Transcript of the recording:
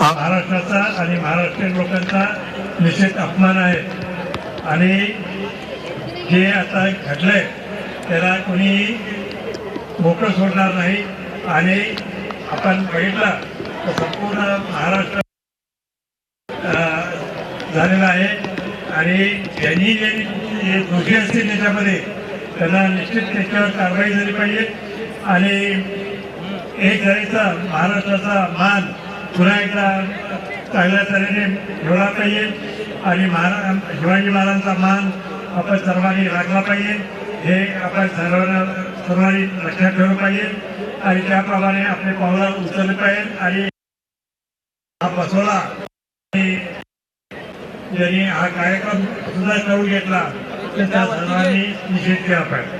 महाराष्ट्राचा आणि महाराष्ट्रीयन लोकांचा निश्चित अपमान आहे. आणि जे आता घडलंय त्याला कोणी मोकळं सोडणार नाही. आणि आपण बघितलं तर संपूर्ण महाराष्ट्र झालेला आहे. आणि ज्यांनी जे दोषी असतील त्याच्यामध्ये त्यांना निश्चित त्याच्यावर कारवाई झाली पाहिजे. आणि एक जरीचा महाराष्ट्राचा मान पुन्हा एकदा चांगल्या तऱ्हेने ठेवला पाहिजे आणि महाराज शिवाजी महाराजांचा मान आपण सर्वांनी राखला पाहिजे. हे आपण सर्वांना सर्वांनी लक्षात ठेवलं पाहिजे आणि त्याप्रमाणे आपले पावलं उचलले पाहिजे आणि हा बसवला. आणि ज्यांनी हा कार्यक्रम सुद्धा करून घेतला तर त्या सर्वांनी निषेध केला पाहिजे.